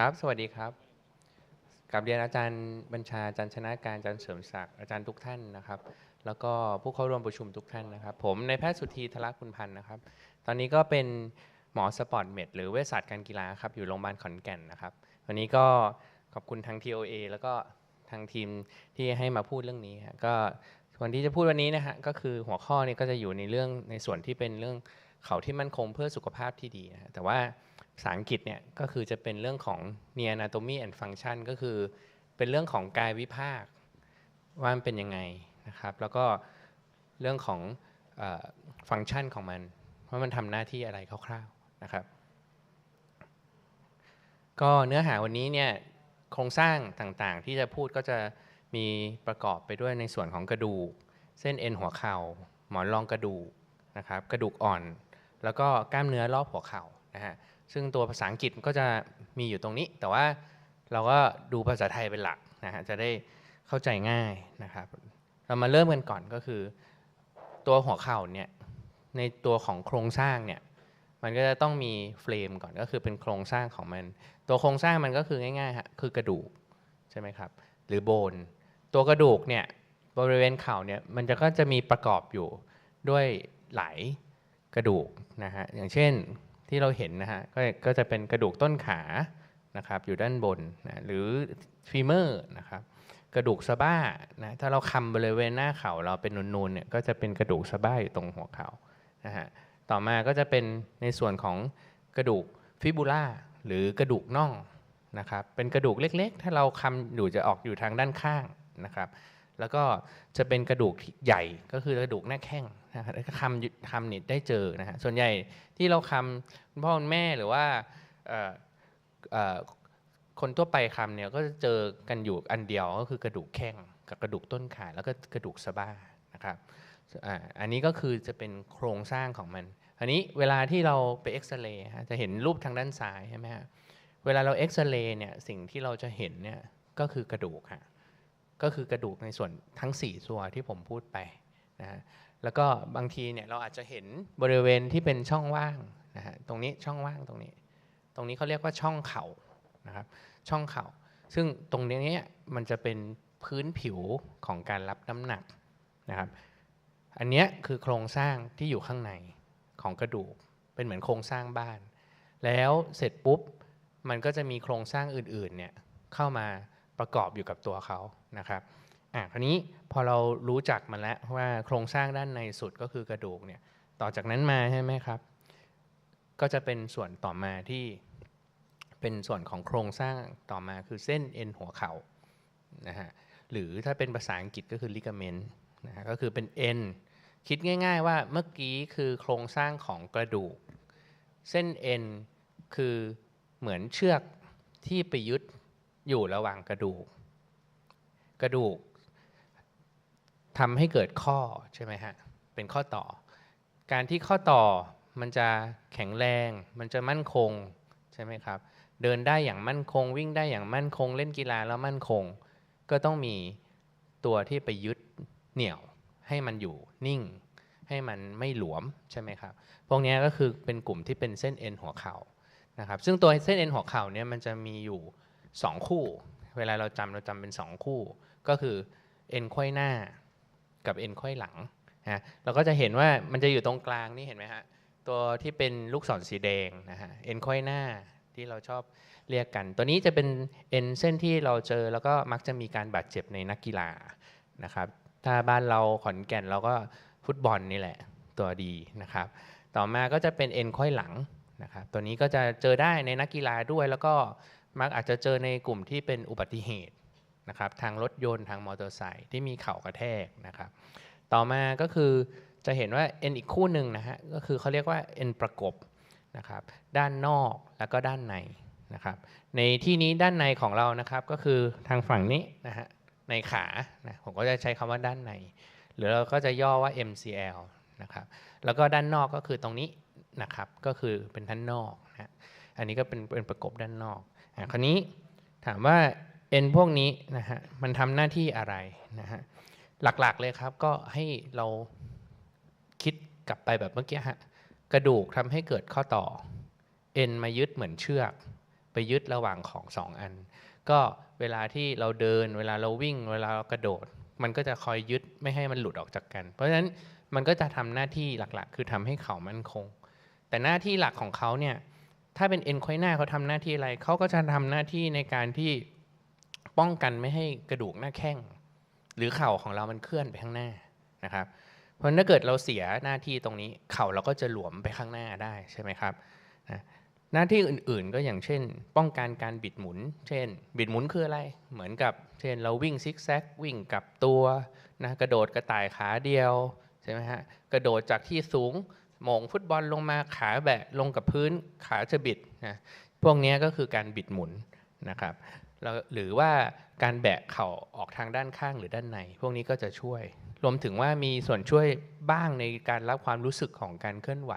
ครับ สวัสดีครับกับเรียนอาจารย์บัญชาอาจารย์ชนะการอาจารย์เสริมศักดิ์อาจารย์ทุกท่านนะครับ แล้วก็ผู้เข้าร่วมประชุมทุกท่านนะครับ ผมในแพทย์สุธีธลักคุณพันธ์นะครับ ตอนนี้ก็เป็นหมอสปอร์ตเมดหรือเวชศาสตร์การกีฬาครับอยู่โรงพยาบาลขอนแก่นนะครับ วันนี้ก็ขอบคุณทาง TOA แล้วก็ทางทีมที่ให้มาพูดเรื่องนี้ก็วันที่จะพูดวันนี้นะฮะก็คือหัวข้อนี้ก็จะอยู่ในเรื่องในส่วนที่เป็นเรื่องเขาที่มั่นคงเพื่อสุขภาพที่ดีนะแต่ว่า ภาษาอังกฤษเนี่ยก็คือจะเป็นเรื่องของ near anatomy and function ก็คือเป็นเรื่องของกายวิภาค ว่ามันเป็นยังไงนะครับ แล้วก็เรื่องของฟังก์ชันของมัน ว่ามันทำหน้าที่อะไรคร่าวๆนะครับ ก็เนื้อหาวันนี้เนี่ยโครงสร้างต่างๆ ที่จะพูดก็จะมีประกอบไปด้วยในส่วนของกระดูก เส้นเอ็นหัวเข่า หมอนรองกระดูกนะครับ กระดูกอ่อน แล้วก็กล้ามเนื้อรอบหัวเข่านะฮะ ซึ่งตัวภาษาอังกฤษก็จะมีอยู่ตรงนี้ แต่ว่าเราก็ดูภาษาไทยเป็นหลักนะฮะจะได้เข้าใจง่ายนะครับ เรามาเริ่มกันก่อนก็คือ ตัวหัวเข่าเนี่ยในตัวของโครงสร้างเนี่ยมันก็จะต้องมีเฟรมก่อนก็คือเป็นโครงสร้างของมัน ตัวโครงสร้างมันก็คือง่ายๆฮะคือกระดูกใช่ไหมครับหรือโบน ตัวกระดูกเนี่ยบริเวณเข่าเนี่ยมันจะก็จะมีประกอบอยู่ด้วยหลายกระดูกนะฮะอย่างเช่น ที่เราเห็นนะฮะกก็จะเป็นกระดูกต้นขานะครับอยู่ด้านบนนะหรือฟีเมอร์นะครับกระดูกสะบ้านะถ้าเราคำบริเวณหน้าเข่าเราเป็นนูนๆเนี่ยก็จะเป็นกระดูกสะบ้าอยู่ตรงหัวเข่านะฮะต่อมาก็จะเป็นในส่วนของกระดูกฟิบูล่าหรือกระดูกน่องนะครับเป็นกระดูกเล็กๆ ถ้าเราคำอยู่จะออกอยู่ทางด้านข้างนะครับ แล้วก็จะเป็นกระดูกใหญ่ก็คือกระดูกหน้าแข้งนะครับคำคำเนี่ยได้เจอนะฮะส่วนใหญ่ที่เราคำคุณพ่อคุณแม่หรือว่าคนทั่วไปคำเนี่ยก็จะเจอกันอยู่อันเดียวก็คือกระดูกแข้งกับกระดูกต้นขาแล้วก็กระดูกสะบ้านะครับอันนี้ก็คือจะเป็นโครงสร้างของมัน อันนี้เวลาที่เราไปเอ็กซเรย์จะเห็นรูปทางด้านซ้ายใช่ไหมฮะเวลาเราเอ็กซเรย์เนี่ยสิ่งที่เราจะเห็นเนี่ยก็คือกระดูกฮะ ก็คือกระดูกในส่วนทั้ง 4 ส่วนที่ผมพูดไปนะฮะแล้วก็บางทีเนี่ยเราอาจจะเห็นบริเวณที่เป็นช่องว่างนะฮะตรงนี้ช่องว่างตรงนี้ ตรงนี้เขาเรียกว่าช่องเข่านะครับช่องเข่า ซึ่งตรงนี้มันจะเป็นพื้นผิวของการรับน้ำหนักนะครับอันนี้คือโครงสร้างที่อยู่ข้างในของกระดูกเป็นเหมือนโครงสร้างบ้าน แล้วเสร็จปุ๊บมันก็จะมีโครงสร้างอื่นๆเนี่ยเข้ามาประกอบอยู่กับตัวเขา นะครับอะคราวนี้พอเรารู้จักมันแล้วว่าโครงสร้างด้านในสุดก็คือกระดูกเนี่ยต่อจากนั้นมาใช่ไหมครับ ก็จะเป็นส่วนต่อมาที่เป็นส่วนของโครงสร้างต่อมาคือเส้นเอ็นหัวเข่านะฮะหรือถ้าเป็นภาษาอังกฤษก็คือลิกาเมนต์นะฮะก็คือเป็นเอ็นคิดง่าย ๆ ว่าเมื่อกี้คือโครงสร้างของกระดูก เส้นเอ็นคือเหมือนเชือกที่ไปยึดอยู่ระหว่างกระดูก กระดูกทำให้เกิดข้อใช่ไหมฮะเป็นข้อต่อ การที่ข้อต่อมันจะแข็งแรง มันจะมั่นคงใช่ไหมครับ เดินได้อย่างมั่นคง วิ่งได้อย่างมั่นคง เล่นกีฬาแล้วมั่นคง ก็ต้องมีตัวที่ไปยึดเหนี่ยว ให้มันอยู่นิ่ง ให้มันไม่หลวมใช่ไหมครับ พวกนี้ก็คือเป็นกลุ่มที่เป็นเส้นเอ็นหัวเข่านะครับ ซึ่งตัวเส้นเอ็นหัวเข่าเนี่ยมันจะมีอยู่ 2 คู่ เวลาเราจำเราจำเป็น 2 คู่ ก็คือเอ็นค่อยหน้ากับเอ็นค่อยหลังนะเราก็จะเห็นว่ามันจะอยู่ตรงกลางนี่เห็นไหมฮะตัวที่เป็นลูกศรสีแดงนะฮะเอ็นค่อยหน้าที่เราชอบเรียกกัน ตัวนี้จะเป็นเอ็นเส้นที่เราเจอแล้วก็มักจะมีการบาดเจ็บในนักกีฬานะครับถ้าบ้านเราขอนแก่นเราก็ฟุตบอลนี่แหละตัวดีนะครับ ต่อมาก็จะเป็นเอ็นค่อยหลังนะครับตัวนี้ก็จะเจอได้ในนักกีฬาด้วยแล้วก็มักอาจจะเจอในกลุ่มที่เป็นอุบัติเหตุ นะครับทางรถยนต์ทางมอเตอร์ไซค์ที่มีเข่ากระแทกนะครับ ต่อมาก็คือจะเห็นว่าเอ็นอีกคู่หนึ่งนะฮะก็คือเขาเรียกว่าเอ็นประกบนะครับด้านนอกแล้วก็ด้านในนะครับในที่นี้ด้านในของเรานะครับก็คือทางฝั่งนี้นะฮะในขานะผมก็จะใช้คำว่าด้านใน หรือเราก็จะย่อว่า MCL นะครับแล้วก็ด้านนอกก็คือตรงนี้นะครับก็คือเป็นด้านนอกนะอันนี้ก็เป็นเป็นประกบด้านนอกอคราวนี้ถามว่า เอ็นพวกนี้นะฮะมันทำหน้าที่อะไรนะฮะหลักๆเลยครับก็ให้เราคิดกลับไปแบบเมื่อกี้ฮะกระดูกทำให้เกิดข้อต่อเอ็นมายึดเหมือนเชือก ไปยึดระหว่างของสองอัน ก็เวลาที่เราเดิน เวลาเราวิ่ง เวลาเรากระโดด มันก็จะคอยยึดไม่ให้มันหลุดออกจากกัน เพราะฉะนั้นมันก็จะทำหน้าที่หลักๆ คือทำให้เข่ามั่นคง แต่หน้าที่หลักของเขาเนี่ยถ้าเป็นเอ็นควายหน้าเขาทำหน้าที่อะไรเขาก็จะทำหน้าที่ในการที่ ป้องกันไม่ให้กระดูกหน้าแข้ง หรือเข่าของเรามันเคลื่อนไปข้างหน้านะครับ เพราะถ้าเกิดเราเสียหน้าที่ตรงนี้เข่าเราก็จะหลวมไปข้างหน้าได้ใช่ไหมครับนะหน้าที่อื่นๆก็อย่างเช่น ป้องกันการบิดหมุน เช่น บิดหมุนคืออะไร เหมือนกับเช่นเราวิ่งซิกแซกวิ่งกับตัวนะกระโดดกระต่ายขาเดียวใช่ไหมฮะกระโดดจากที่สูงมงฟุตบอลลงมาขาแบะลงกับพื้นขาจะบิดนะพวกนี้ก็คือการบิดหมุนนะครับ หรือว่าการแบะเข่าออกทางด้านข้างหรือด้านใน พวกนี้ก็จะช่วย รวมถึงว่ามีส่วนช่วยบ้างในการรับความรู้สึกของการเคลื่อนไหว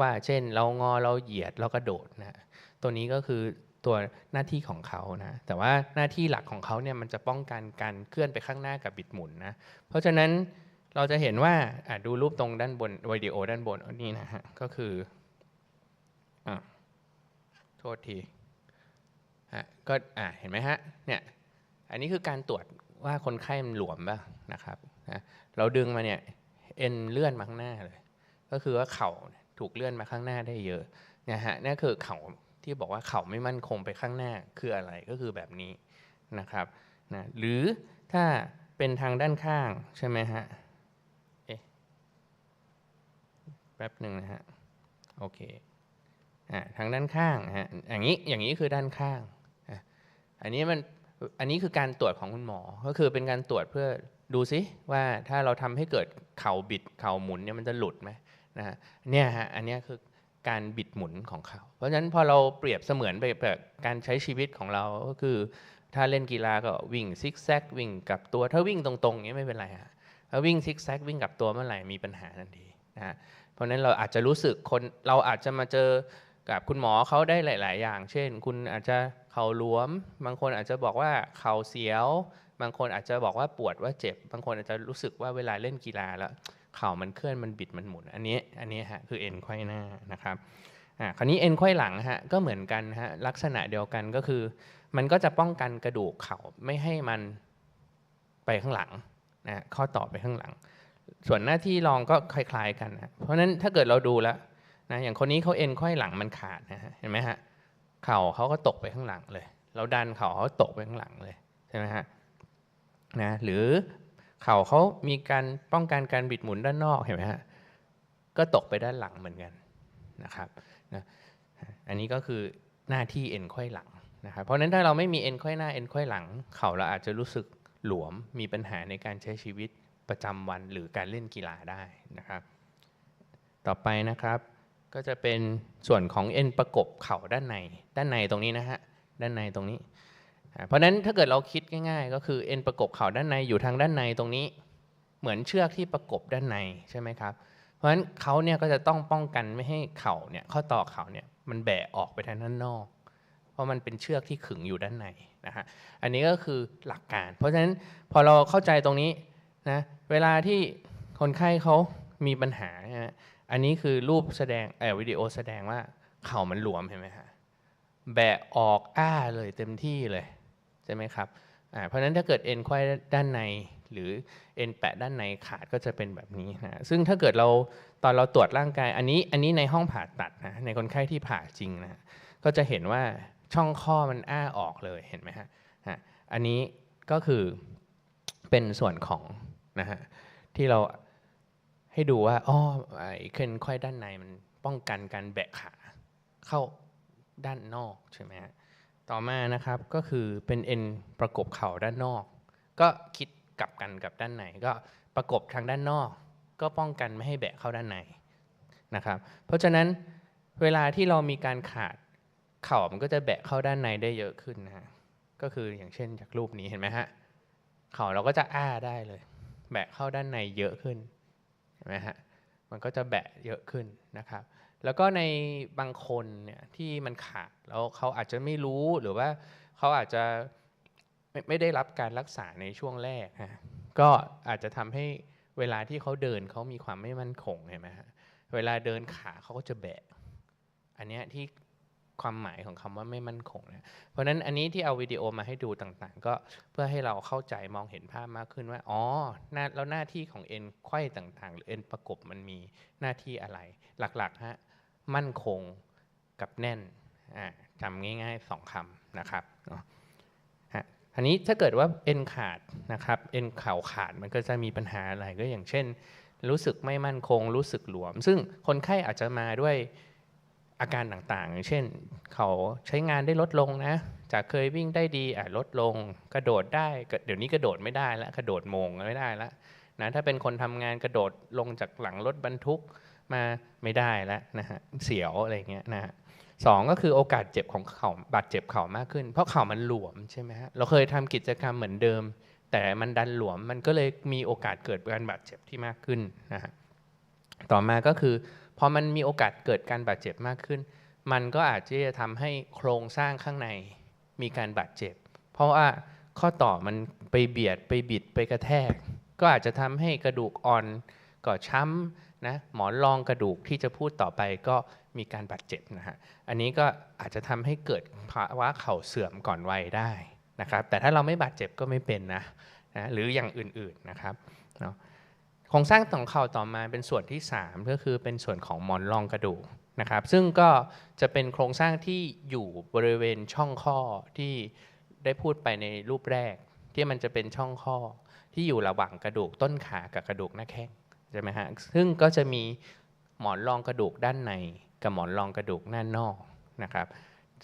ว่าเช่นเรางอเราเหยียดเรากระโดดนะตัวนี้ก็คือตัวหน้าที่ของเขานะแต่ว่าหน้าที่หลักของเขาเนี่ยมันจะป้องกันการเคลื่อนไปข้างหน้ากับบิดหมุนนะเพราะฉะนั้นเราจะเห็นว่าดูรูปตรงด้านบนวิดีโอด้านบนนี่นะฮะก็คืออโทษที ฮะก็อ่าเห็นไหมฮะเนี่ยอันนี้คือการตรวจว่าคนไข้มันหลวมป่ะนะครับนะเราดึงมาเนี่ยเอ็นเลื่อนมาข้างหน้าเลย ก็คือว่าเข่าถูกเลื่อนมาข้างหน้าได้เยอะนะฮะนี่คือเข่าที่บอกว่าเข่าไม่มั่นคงไปข้างหน้าคืออะไรก็คือแบบนี้นะครับนะหรือถ้าเป็นทางด้านข้างใช่ไหมฮะแป๊บหนึ่งนะฮะโอเคอ่าทางด้านข้างฮะอย่างนี้อย่างนี้คือด้านข้าง อันนี้มันอันนี้คือการตรวจของคุณหมอ ก็คือเป็นการตรวจเพื่อดูซิว่าถ้าเราทำให้เกิดเข่าบิดเข่าหมุนเนี่ยมันจะหลุดไหมนะฮะเนี่ยฮะอันนี้คือการบิดหมุนของเขา เพราะฉะนั้นพอเราเปรียบเสมือนไปแบบการใช้ชีวิตของเราก็คือ ถ้าเล่นกีฬาก็วิ่งซิกแซกวิ่งกับตัวถ้าวิ่งตรงๆนี้ไม่เป็นไรฮะถ้าวิ่งซิกแซกวิ่งกับตัวเมื่อไหร่มีปัญหาทันทีนะฮะเพราะฉะนั้นเราอาจจะรู้สึกคนเราอาจจะมาเจอกับคุณหมอเขาได้หลาย ๆ อย่าง เช่น คุณอาจจะ เข่าหลวม บางคนอาจจะบอกว่าเข่าเสียว บางคนอาจจะบอกว่าปวดว่าเจ็บ บางคนอาจจะรู้สึกว่าเวลาเล่นกีฬาแล้วเข่ามันเคลื่อนมันบิดมันหมุน อันนี้อันนี้ฮะคือเอ็นไขว้หน้านะครับอ่าคราวนี้เอ็นไขว้หลังฮะก็เหมือนกันฮะลักษณะเดียวกันก็คือ มันก็จะป้องกันกระดูกเข่าไม่ให้มันไปข้างหลังนะข้อต่อไปข้างหลัง ส่วนหน้าที่รองก็คล้าย ๆ กันนะเพราะฉะนั้นถ้าเกิดเราดูแล้วนะอย่างคนนี้เขาเอ็นไขว้หลังมันขาดนะฮะเห็นไหมฮะ เข่าเขาก็ตกไปข้างหลังเลย เราดันเข่าเขาตกไปข้างหลังเลยใช่ไหมฮะนะหรือเข่าเขามีการป้องกันการบิดหมุนด้านนอกเห็นไหมฮะก็ตกไปด้านหลังเหมือนกันนะครับนะอันนี้ก็คือหน้าที่เอ็นไขว้หลังนะครับเพราะฉะนั้นถ้าเราไม่มีเอ็นไขว้หน้าเอ็นไขว้หลัง เข่าเราอาจจะรู้สึกหลวมมีปัญหาในการใช้ชีวิตประจำวันหรือการเล่นกีฬาได้นะครับ ต่อไปนะครับ ก็จะเป็นส่วนของเอ็นประกบเข่าด้านใน ด้านในตรงนี้นะฮะ ด้านในตรงนี้ เพราะนั้นถ้าเกิดเราคิดง่ายๆ ก็คือเอ็นประกบเข่าด้านในอยู่ทางด้านในตรงนี้ เหมือนเชือกที่ประกบด้านในใช่ไหมครับ เพราะฉะนั้นเขาเนี่ยก็จะต้องป้องกันไม่ให้เข่าเนี่ยข้อต่อเข่าเนี่ยมันแบะออกไปทางด้านนอก เพราะมันเป็นเชือกที่ขึงอยู่ด้านในนะฮะ อันนี้ก็คือหลักการ เพราะฉะนั้นพอเราเข้าใจตรงนี้นะ เวลาที่คนไข้เขามีปัญหานะ อันนี้คือรูปแสดงเออวิดีโอแสดงว่าเข่ามันหลวมเห็นไหมฮะแบะออกอ้าเลยเต็มที่เลยใช่ไหมครับเพราะนั้นถ้าเกิดเอ็นไขว้ด้านใน หรือเอ็นแปะด้านในขาดก็จะเป็นแบบนี้นะซึ่งถ้าเกิดเราตอนเราตรวจร่างกาย อันนี้อันนี้ในห้องผ่าตัดนะในคนไข้ที่ผ่าจริงนะก็จะเห็นว่าช่องข้อมันอ้าออกเลยเห็นไหมฮะอันนี้ก็คือเป็นส่วนของนะฮะที่เรา ให้ดูว่าอ๋อไอ้เอ็นไขว้ด้านในมันป้องกันการแบะขาเข้าด้านนอกใช่ไหมฮะต่อมานะครับก็คือเป็นเอ็นประกบเข่าด้านนอก ก็คิดกลับกันกับด้านในก็ประกบทางด้านนอก ก็ป้องกันไม่ให้แบะเข้าด้านในนะครับ เพราะฉะนั้นเวลาที่เรามีการขาดเข่ามันก็จะแบะเข้าด้านในได้เยอะขึ้นนะฮะก็คืออย่างเช่นจากรูปนี้เห็นไหมฮะเข่าเราก็จะอ้าได้เลย แบะเข้าด้านในเยอะขึ้น ห็นไหมฮะมันก็จะแบะเยอะขึ้นนะครับ แล้วก็ในบางคนเนี่ยที่มันขาดแล้วเขาอาจจะไม่รู้หรือว่าเขาอาจจะไม่ไม่ได้รับการรักษาในช่วงแรกฮะก็อาจจะทำให้เวลาที่เขาเดินเขามีความไม่มั่นคงเห็นไหมฮะเวลาเดินขาเขาก็จะแบะ อันนี้ที่ ความหมายของคำว่าไม่มั่นคงนะเพราะฉะนั้นอันนี้ที่เอาวิดีโอมาให้ดูต่างๆ ก็เพื่อให้เราเข้าใจมองเห็นภาพมากขึ้นว่าอ๋อหน้าแล้วหน้าที่ของเอ็นไขว้ต่างๆ หรือเอ็นประกบมันมีหน้าที่อะไร หลักๆฮะมั่นคงกับแน่นจำง่ายๆสองคำนะครับอันนี้ถ้าเกิดว่าเอ็นขาดนะครับเอ็นเข่าขาดมันก็จะมีปัญหาอะไรก็อย่างเช่น รู้สึกไม่มั่นคง รู้สึกหลวม ซึ่งคนไข้อาจจะมาด้วย อาการต่างๆ เช่นเขาใช้งานได้ลดลงนะ จากเคยวิ่งได้ดีอะลดลง กระโดดได้เดี๋ยวนี้กระโดดไม่ได้แล้วกระโดดมงไม่ได้ล้วนะถ้าเป็นคนทำงานกระโดดลงจากหลังรถบรรทุกมาไม่ได้แล้วนะฮะเสียวอะไรเงี้ยนะฮะสองก็คือโอกาสเจ็บของเข่าบาดเจ็บเข่ามากขึ้น เพราะเข่ามันหลวมใช่ไหมฮะเราเคยทำกิจกรรมเหมือนเดิม แต่มันดันหลวมมันก็เลยมีโอกาสเกิดการบาดเจ็บที่มากขึ้นนะฮะต่อมาก็คือ พอมันมีโอกาสเกิดการบาดเจ็บมากขึ้น มันก็อาจจะทำให้โครงสร้างข้างในมีการบาดเจ็บ เพราะว่าข้อต่อมันไปเบียดไปบิดไปกระแทก ก็อาจจะทำให้กระดูกอ่อนก่อช้ำนะหมอนรองกระดูกที่จะพูดต่อไปก็มีการบาดเจ็บนะฮะอันนี้ก็อาจจะทำให้เกิดภาวะเข่าเสื่อมก่อนวัยได้นะครับแต่ถ้าเราไม่บาดเจ็บก็ไม่เป็นนะนะหรืออย่างอื่นๆนะครับเนาะ โครงสร้างต่องเข่าต่อมาเป็นส่วนที่ 3 ก็คือเป็นส่วนของหมอนรองกระดูกนะครับซึ่งก็จะเป็นโครงสร้างที่อยู่บริเวณช่องข้อที่ได้พูดไปในรูปแรก ที่มันจะเป็นช่องข้อที่อยู่ระหว่างกระดูกต้นขากับกระดูกหน้าแข้งใช่ไหมฮะซึ่งก็จะมีหมอนรองกระดูกด้านในกับหมอนรองกระดูกหน้านอกนะครับ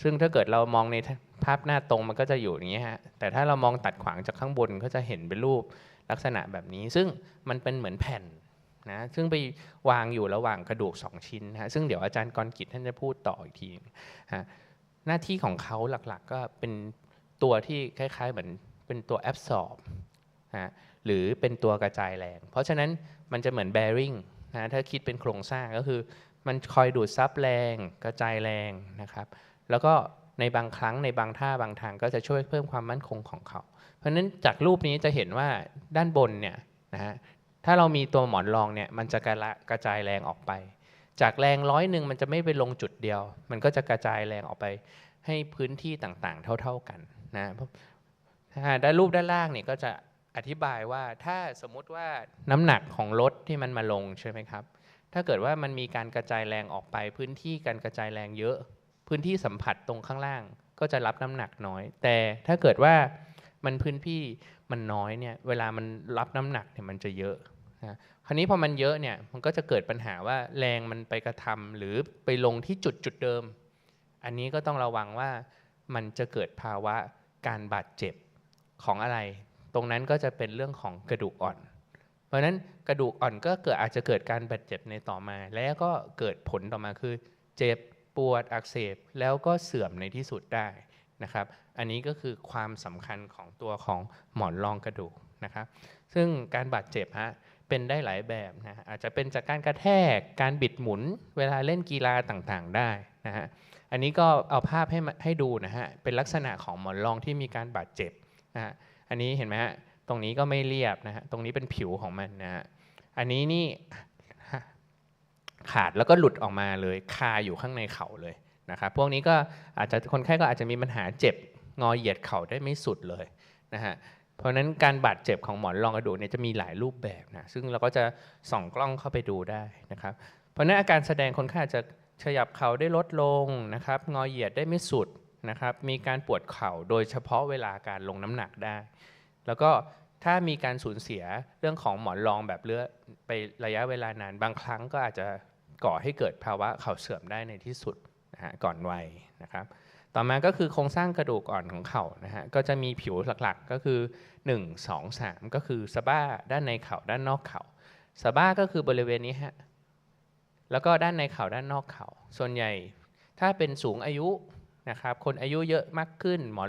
ซึ่งถ้าเกิดเรามองในภาพหน้าตรงมันก็จะอยู่อย่างนี้ฮะแต่ถ้าเรามองตัดขวางจากข้างบนก็จะเห็นเป็นรูป ลักษณะแบบนี้ซึ่งมันเป็นเหมือนแผ่นนะซึ่งไปวางอยู่ระหว่างกระดูก 2 ชิ้นฮะซึ่งเดี๋ยวอาจารย์กรกิจท่านจะพูดต่ออีกทีฮะหน้าที่ของเขาหลักๆก็เป็นตัวที่คล้ายๆเหมือนเป็นตัวแอบสอบฮะหรือเป็นตัวกระจายแรง เพราะฉะนั้นมันจะเหมือน bearing นะถ้าคิดเป็นโครงสร้างก็คือมันคอยดูดซับแรงกระจายแรงนะครับ แล้วก็ในบางครั้งในบางท่าบางทางก็จะช่วยเพิ่มความมั่นคงของเขา เพราะฉะนั้นจากรูปนี้จะเห็นว่าด้านบนเนี่ยนะฮะถ้าเรามีตัวหมอนรองเนี่ยมันจะกระกระจายแรงออกไป จากแรงร้อยหนึ่งมันจะไม่ไปลงจุดเดียว มันก็จะกระจายแรงออกไปให้พื้นที่ต่างๆ เท่า ๆกันนะด้านรูปด้านล่างเนี่ยก็จะอธิบายว่าถ้าสมมุติว่าน้ำหนักของรถที่มันมาลงใช่ไหมครับ ถ้าเกิดว่ามันมีการกระจายแรงออกไป พื้นที่การกระจายแรงเยอะ พื้นที่สัมผัสตรงข้างล่างก็จะรับน้ำหนักน้อย แต่ถ้าเกิดว่า มันพื้นที่มันน้อยเนี่ยเวลามันรับน้ำหนักเนี่ยมันจะเยอะนะคราวนี้พอมันเยอะเนี่ยมันก็จะเกิดปัญหาว่าแรงมันไปกระทำหรือไปลงที่จุดจุดเดิม อันนี้ก็ต้องระวังว่ามันจะเกิดภาวะการบาดเจ็บของอะไร ตรงนั้นก็จะเป็นเรื่องของกระดูกอ่อน เพราะนั้นกระดูกอ่อนก็เกิดอาจจะเกิดการบาดเจ็บในต่อมา แล้วก็เกิดผลต่อมาคือ เจ็บปวดอักเสบแล้วก็เสื่อมในที่สุดได้นะครับ อันนี้ก็คือความสำคัญของตัวของหมอนรองกระดูกนะครับ ซึ่งการบาดเจ็บฮะเป็นได้หลายแบบนะอาจจะเป็นจากการกระแทกการบิดหมุน เวลาเล่นกีฬาต่างๆได้นะฮะอันนี้ก็เอาภาพให้ให้ดูนะฮะเป็นลักษณะของหมอนรองที่มีการบาดเจ็บนะฮะอันนี้เห็นไหมฮะตรงนี้ก็ไม่เรียบนะฮะตรงนี้เป็นผิวของมันนะฮะอันนี้นี่ขาดแล้วก็หลุดออกมาเลยคาอยู่ข้างในเข่าเลยนะครับพวกนี้ก็อาจจะคนไข้ก็อาจจะมีปัญหาเจ็บ งอเหยียดเข่าได้ไม่สุดเลยนะฮะเพราะนั้นการบาดเจ็บของหมอนรองกระดูกเนี่ยจะมีหลายรูปแบบนะซึ่งเราก็จะส่องกล้องเข้าไปดูได้นะครับ เพราะนั้นอาการแสดงคนไข้จะขยับเข่าได้ลดลงนะครับงอเหยียดได้ไม่สุดนะครับ มีการปวดเข่าโดยเฉพาะเวลาการลงน้ำหนักได้ แล้วก็ถ้ามีการสูญเสียเรื่องของหมอนรองแบบเลือดไประยะเวลานานบางครั้งก็อาจจะก่อให้เกิดภาวะเข่าเสื่อมได้ในที่สุดนะฮะก่อนวัยนะครับ ต่อมาก็คือโครงสร้างกระดูกอ่อนของเข่านะฮะก็จะมีผิวหลักๆก็คือ 1 2 3 ก็คือสะบ้าด้านในเข่าด้านนอกเข่าสะบ้าก็คือบริเวณนี้ฮะแล้วก็ด้านในเข่าด้านนอกเข่าส่วนใหญ่ถ้าเป็นสูงอายุนะครับคนอายุเยอะมากขึ้นหมอ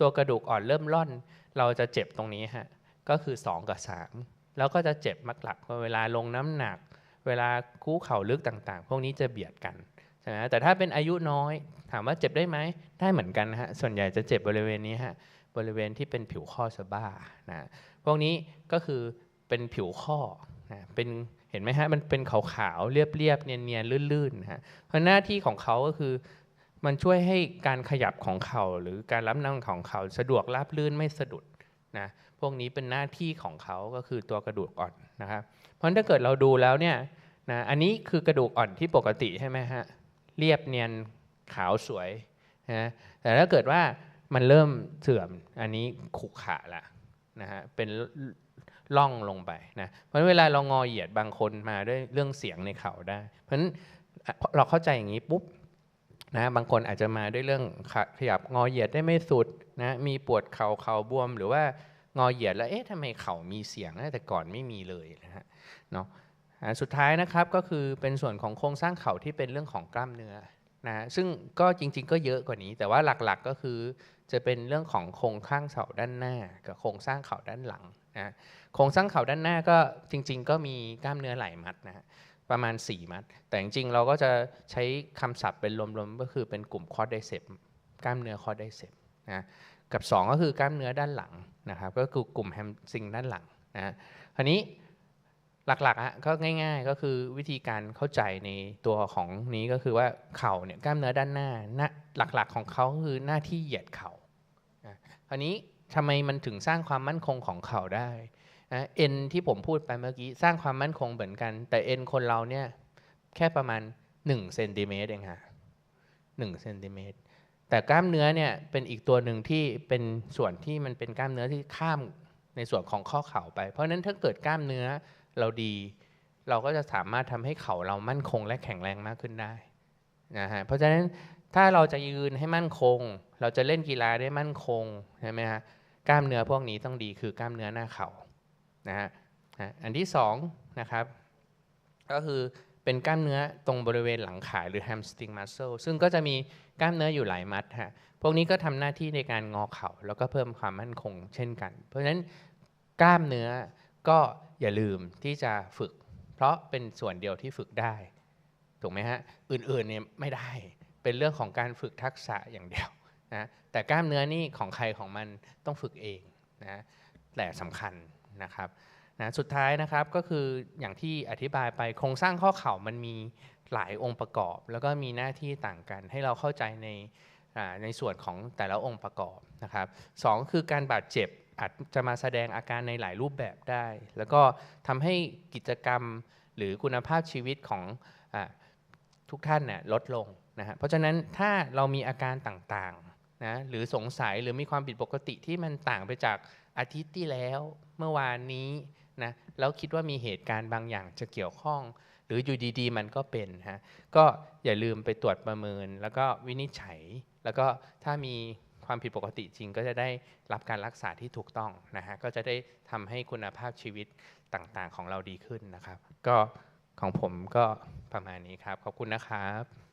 ตัวกระดูกอ่อนเริ่มร่อน เราจะเจ็บตรงนี้ฮะก็คือ 2 กับ 3 แล้วก็จะเจ็บมักหลักเวลาลงน้ำหนัก เวลาคู่เข่าลึกต่างๆ พวกนี้จะเบียดกัน ใช่ไหมแต่ถ้าเป็นอายุน้อย ถามว่าเจ็บได้ไหมได้เหมือนกันฮะส่วนใหญ่จะเจ็บบริเวณนี้ฮะบริเวณที่เป็นผิวข้อสะบ้านะพวกนี้ก็คือเป็นผิวข้อนะเป็นเห็นไหมฮะมันเป็นขาวๆเรียบๆเนียนๆลื่นๆนะฮะเพราะหน้าที่ของเขาก็คือมันช่วยให้การขยับของเข่าหรือการรับน้ำของเข่าสะดวกราบลื่นไม่สะดุดนะพวกนี้เป็นหน้าที่ของเขาก็คือตัวกระดูกอ่อนนะครับเพราะถ้าเกิดเราดูแล้วเนี่ยนะอันนี้คือกระดูกอ่อนที่ปกติใช่ไหมฮะ เรียบเนียนขาวสวยนะแต่ถ้าเกิดว่ามันเริ่มเสื่อมอันนี้ขุขะละนะฮะเป็นล่องลงไปนะเพราะนั้นเวลาเรางอเหยียดบางคนมาด้วยเรื่องเสียงในเข่าได้ เพราะฉะนั้นเราเข้าใจอย่างนี้ปุ๊บนะบางคนอาจจะมาด้วยเรื่องขยับงอเหยียดได้ไม่สุดนะมีปวดเข่าเข่าบวม หรือว่างอเหยียดแล้วเอ๊ะทำไมเข่ามีเสียงแต่ก่อนไม่มีเลยนะฮะเนาะ สุดท้ายนะครับก็คือเป็นส่วนของโครงสร้างเข่าที่เป็นเรื่องของกล้ามเนื้อนะซึ่งก็จริง ๆ ก็เยอะกว่านี้ แต่ว่าหลักๆก็คือจะเป็นเรื่องของโครงข้างเข่าด้านหน้า กับโครงสร้างเข่าด้านหลังนะโครงสร้างเข่าด้านหน้าก็จริง ๆ ก็มีกล้ามเนื้อหลายมัดนะประมาณ 4 มัด แต่จริงๆเราก็จะใช้คำศัพท์เป็นรวมๆก็คือเป็นกลุ่มคอร์ดไดเซปกล้ามเนื้อคอร์ดไดเซปนะกับ 2 ก็คือกล้ามเนื้อด้านหลังนะครับก็คือกลุ่มแฮมซิงด้านหลังนะคราวนี้ หลักๆอะก็ง่าย ๆ ก็คือวิธีการเข้าใจในตัวของนี้ก็คือว่าเข่าเนี่ยกล้ามเนื้อด้านหน้าหลักๆของเขาคือหน้าที่เหยียดเข่าคราวนี้ทำไมมันถึงสร้างความมั่นคงของเข่าได้เอ็นที่ผมพูดไปเมื่อกี้สร้างความมั่นคงเหมือนกัน แต่เอ็นคนเราเนี่ยแค่ประมาณ1เซนติเมตรเองค่ะหนึ่งเซนติเมตรแต่กล้ามเนื้อเนี่ยเป็นอีกตัวหนึ่งที่เป็นส่วนที่มันเป็นกล้ามเนื้อที่ข้ามในส่วนของข้อเข่าไป เพราะฉะนั้นถ้าเกิดกล้ามเนื้อ เราดี เราก็จะสามารถทำให้เข่าเรามั่นคงและแข็งแรงมากขึ้นได้นะฮะเพราะฉะนั้นถ้าเราจะยืนให้มั่นคง เราจะเล่นกีฬาได้มั่นคงใช่ไหมฮะกล้ามเนื้อพวกนี้ต้องดีคือกล้ามเนื้อหน้าเข่านะฮะอันที่สองนะครับก็คือเป็นกล้ามเนื้อตรงบริเวณหลังขาหรือ hamstring muscle ซึ่งก็จะมีกล้ามเนื้ออยู่หลายมัดฮะพวกนี้ก็ทำหน้าที่ในการงอเข่าแล้วก็เพิ่มความมั่นคงเช่นกัน เพราะฉะนั้นกล้ามเนื้อก็ อย่าลืมที่จะฝึก เพราะเป็นส่วนเดียวที่ฝึกได้ถูกไหมฮะอื่นๆเนี่ยไม่ได้เป็นเรื่องของการฝึกทักษะอย่างเดียวนะแต่กล้ามเนื้อนี่ของใครของมันต้องฝึกเองนะแต่สำคัญนะครับนะสุดท้ายนะครับก็คืออย่างที่อธิบายไปโครงสร้างข้อเข่ามันมีหลายองค์ประกอบ แล้วก็มีหน้าที่ต่างกัน ให้เราเข้าใจในในส่วนของแต่ละองค์ประกอบนะครับสคือการบาดเจ็บ อาจจะมาแสดงอาการในหลายรูปแบบได้ แล้วก็ทำให้กิจกรรมหรือคุณภาพชีวิตของอทุกท่านเนี่ยลดลงนะฮะเพราะฉะนั้นถ้าเรามีอาการต่างๆนะหรือสงสัยหรือมีความผิดปกติที่มันต่างไปจากอาทิตย์ที่แล้วเมื่อวานนี้นะแล้วคิดว่ามีเหตุการณ์บางอย่างจะเกี่ยวข้อง หรืออยู่ดีๆ มันก็เป็นฮะก็อย่าลืมไปตรวจประเมิน แล้วก็วินิจฉัย แล้วก็ถ้ามี ความผิดปกติจริงก็จะได้รับการรักษาที่ถูกต้องนะฮะก็จะได้ทำให้คุณภาพชีวิตต่างๆ ของเราดีขึ้นนะครับ ก็ของผมก็ประมาณนี้ครับ ขอบคุณนะครับ